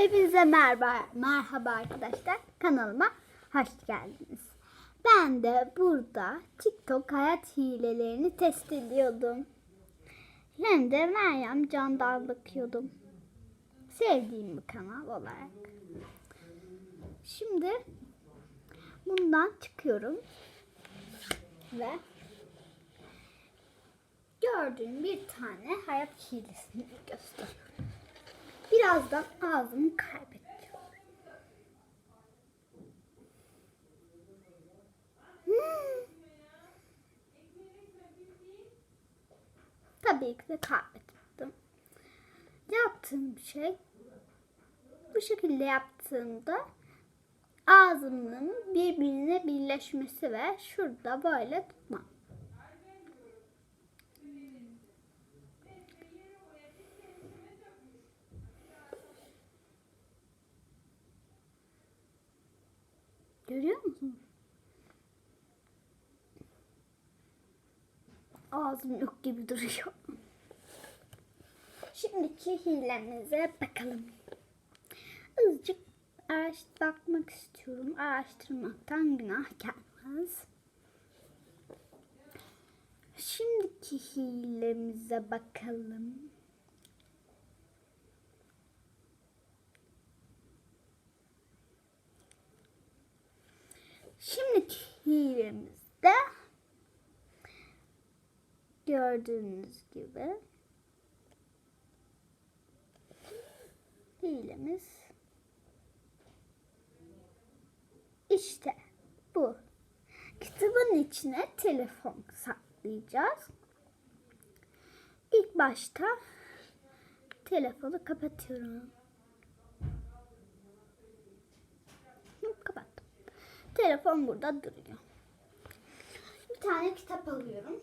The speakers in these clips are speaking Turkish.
Hepinize merhaba, merhaba arkadaşlar. Kanalıma hoş geldiniz. Ben de burada TikTok hayat hilelerini test ediyordum. Hem de Meryem Can'dan bakıyordum. Sevdiğim bir kanal olarak. Şimdi bundan çıkıyorum. Ve gördüğüm bir tane hayat hilesini gösteriyorum. Birazdan ağzımı kaybedeceğim. Hmm. Tabii ki de kaybettim. Yaptığım şey bu şekilde yaptığımda ağzımın birbirine birleşmesi ve şurada böyle tutmam. Ağzım yok gibi duruyor. Şimdiki hilemize bakalım. Azıcık araş bakmak istiyorum. Araştırmaktan günah gelmez. Şimdiki hilemize bakalım. Şimdiki hilemizde gördüğünüz gibi hilemiz işte bu. Kitabın içine telefon saklayacağız. İlk başta telefonu kapatıyorum. Kapattım. Telefon burada duruyor. Bir tane kitap alıyorum.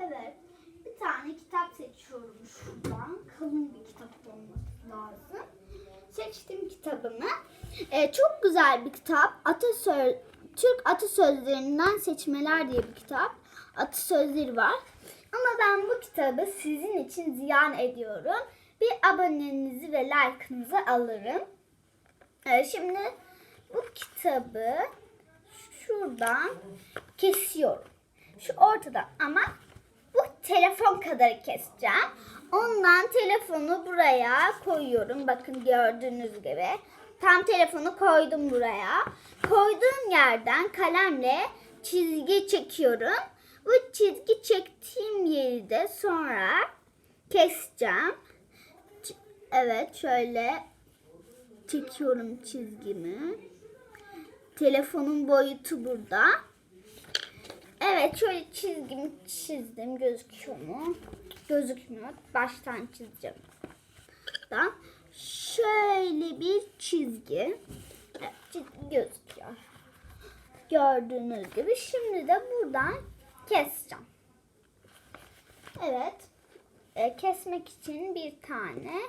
Evet. Bir tane kitap seçiyorum şuradan. Kalın bir kitap olması lazım. Seçtim kitabımı. Ee, çok güzel bir kitap. Atasöz, Türk atasözlerinden seçmeler diye bir kitap. Atasözleri var. Ama ben bu kitabı sizin için ziyan ediyorum. Bir abonenizi ve like'ınızı alırım. Ee, şimdi bu kitabı şuradan kesiyorum. Şu ortada ama bu telefon kadar keseceğim. Ondan telefonu buraya koyuyorum. Bakın gördüğünüz gibi. Tam telefonu koydum buraya. Koyduğum yerden kalemle çizgi çekiyorum. Bu çizgi çektiğim yeri de sonra keseceğim. Evet şöyle çekiyorum çizgimi. Telefonun boyutu burada. Evet şöyle çizgimi çizdim. Gözüküyor mu? Gözükmüyor. Baştan çizeceğim. Da şöyle bir çizgi. Evet, çizgi gözüküyor. Gördüğünüz gibi. Şimdi de buradan keseceğim. Evet. E, kesmek için bir tane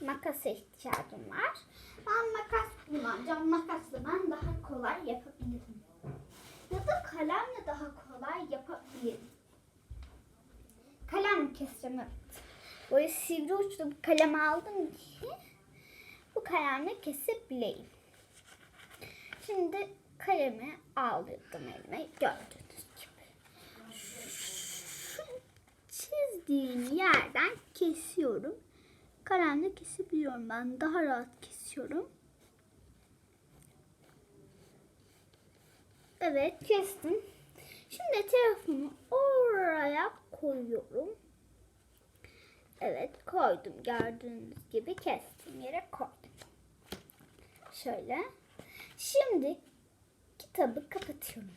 makasa ihtiyacım var. Ben makas kullanacağım. Makasla ben daha kolay yapabilirim. Ya da kalemle daha kolay yapabilirim. Kalem keseceğim evet. Böyle sivri uçlu bir kalem aldım ki bu kalemle kesebileyim. Şimdi kalemi aldım elime gördüğünüz gibi. Şu çizdiğim yerden kesiyorum. Kalemle kesebiliyorum ben. Daha rahat kesiyorum. Evet kestim. Şimdi telefonu oraya koyuyorum. Evet koydum. Gördüğünüz gibi kestim yere koydum. Şöyle. Şimdi kitabı kapatıyorum.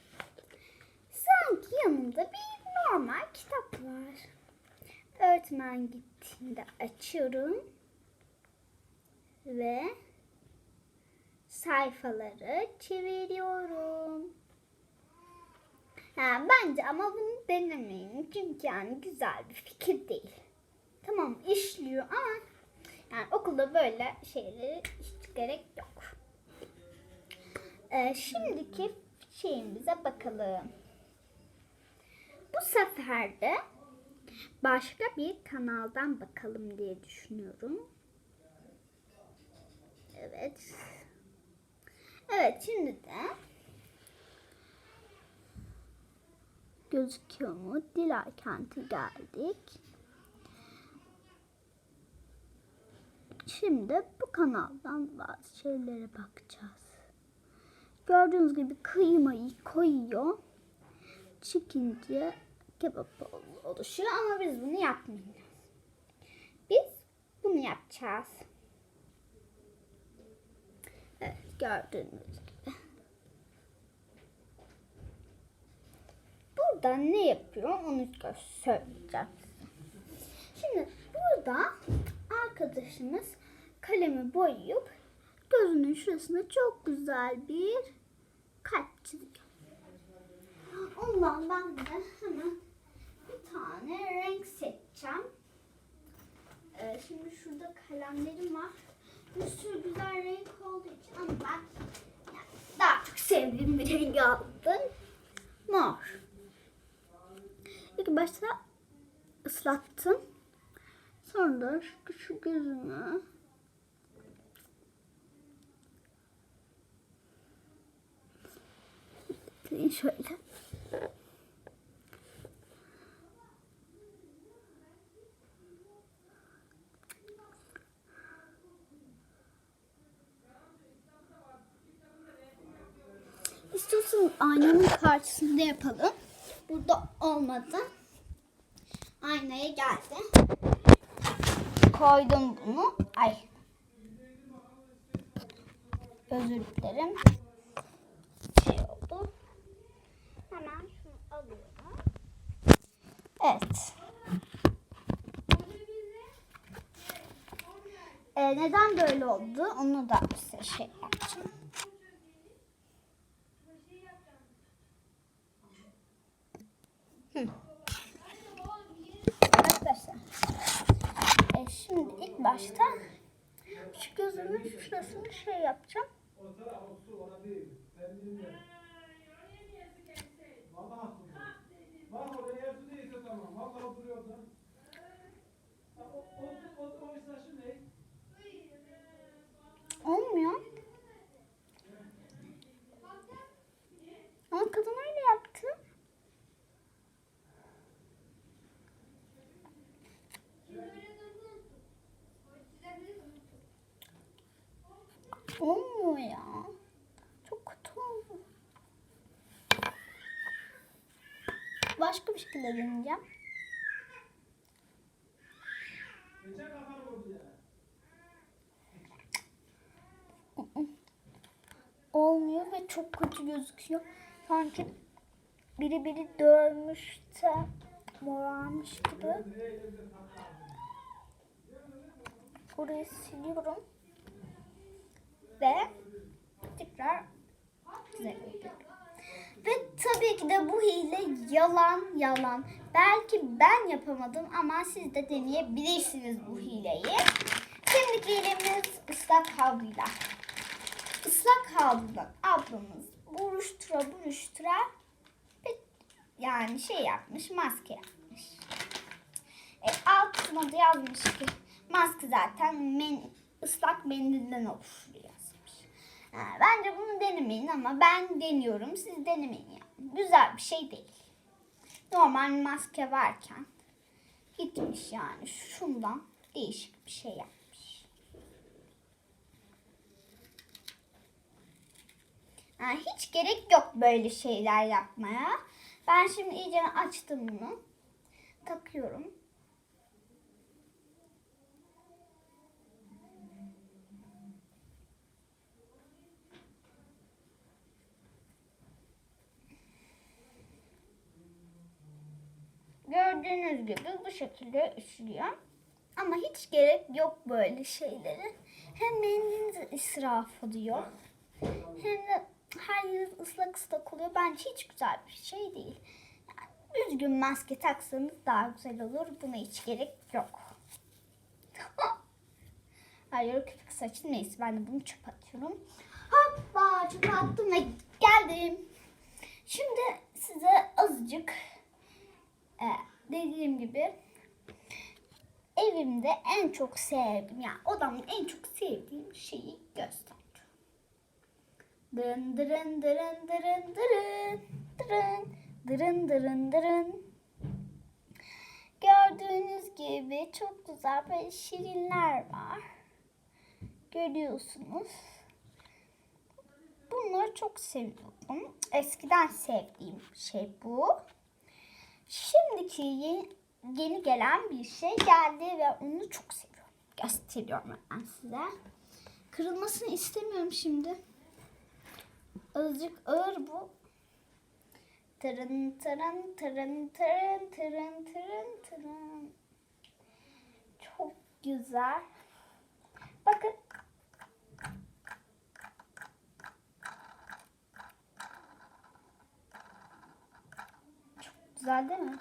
Sanki yanımda bir normal kitap var. Öğretmen gittiğinde açıyorum. Ve sayfaları çeviriyorum. Yani bence ama bunu denemeyin. Çünkü yani güzel bir fikir değil. Tamam işliyor ama yani okulda böyle şeyleri hiç gerek yok. Ee, şimdiki şeyimize bakalım. Bu sefer de başka bir kanaldan bakalım diye düşünüyorum. Evet. Evet şimdi de gözüküyor mu? Dilay Kent'e geldik. Şimdi bu kanaldan bazı şeylere bakacağız. Gördüğünüz gibi kıymayı koyuyor. Çıkınca kebap oluşuyor ama biz bunu yapmayacağız. Biz bunu yapacağız. Evet gördüğünüz Burada ne yapıyor onu söyleyeceğim. Şimdi burada arkadaşımız kalemi boyayıp gözünün şurasına çok güzel bir kalp çiziyor. Ondan ben de hemen bir tane renk seçeceğim. Ee, şimdi şurada kalemlerim var. Bir sürü güzel renk olduğu için ama ben daha çok sevdiğim bir rengi aldım. Mor. İlk başta ıslattım. Sonra da şu, şu gözünü Bekleyin şöyle. İstiyorsanız aynanın karşısında yapalım. Burada olmadı. Aynaya geldi. Koydum bunu. Ay. Özür dilerim. Şey oldu. Hemen şunu alıyorum. Evet. Ee, neden böyle oldu? Onu da size şey yapacağım. Hı. Arkadaşlar. E, şimdi ilk başta şu gözümün şurasını şey yapacağım. Bak oraya yazı neyse tamam. Vallahi oturuyor da. Ha, O, o, o, o mesajı ne? Olmuyor. Ama kadın öyle yaptı. Olmuyor ya. Çok kötü oldu. Bir şekilde deneyeceğim. Olmuyor ve çok kötü gözüküyor. Sanki biri biri dövmüş de morarmış gibi. Burayı siliyorum. Ve tekrar güzel yapıyorum. Ve tabii ki de bu hile yalan yalan. Belki ben yapamadım ama siz de deneyebilirsiniz bu hileyi. Şimdiki hilemiz ıslak havluyla ıslak havludan ablamız buruştura buruştura yani şey yapmış maske yapmış. E, altına da yazmış ki maske zaten men, ıslak mendilden oluşuyor yazmış. Ha, bence bunu denemeyin ama ben deniyorum siz denemeyin yani. Güzel bir şey değil. Normal maske varken gitmiş yani şundan değişik bir şey yapmış. Ha, hiç gerek yok böyle şeyler yapmaya. Ben şimdi iyice açtım bunu. Takıyorum. Gördüğünüz gibi bu şekilde işliyor. Ama hiç gerek yok böyle şeylere. Hem mendiliniz israf oluyor. Hem de her yeriniz ıslak ıslak oluyor. Bence hiç güzel bir şey değil. Yani üzgün maske taksanız daha güzel olur. Buna hiç gerek yok. Hayır köpük saçı neyse ben de bunu çöpe atıyorum. Hoppa çöpe attım ve geldim. Şimdi size azıcık Ee, dediğim gibi evimde en çok sevdiğim yani odamda en çok sevdiğim şeyi göstereceğim. Dırın dırın dırın dırın dırın dırın dırın dırın dırın. Gördüğünüz gibi çok güzel böyle şirinler var. Görüyorsunuz. Bunları çok seviyorum. Eskiden sevdiğim şey bu. Şimdiki yeni, yeni gelen bir şey geldi ve onu çok seviyorum. Gösteriyorum ben size. Kırılmasını istemiyorum şimdi. Azıcık ağır bu. Tırın tırın tırın tırın tırın tırın tırın. Çok güzel. Bakın. Çok güzel değil mi?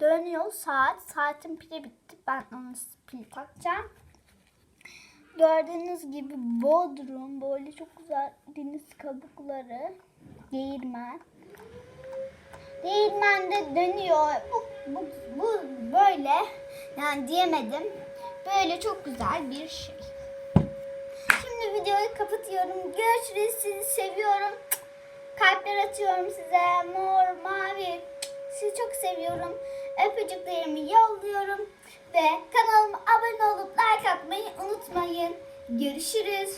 Dönüyor saat. Saatin pili bitti. Ben onu pil takacağım. Gördüğünüz gibi Bodrum böyle çok güzel deniz kabukları. Değirmen. Değirmende dönüyor. Bu, bu, bu böyle yani diyemedim. Böyle çok güzel bir şey. Şimdi videoyu kapatıyorum. Görüşürüz. Sizi seviyorum. Kalpler atıyorum size. Mor, mavi. Sizi çok seviyorum. Öpücüklerimi yolluyorum. Ve kanalıma abone olup like atmayı unutmayın. Görüşürüz.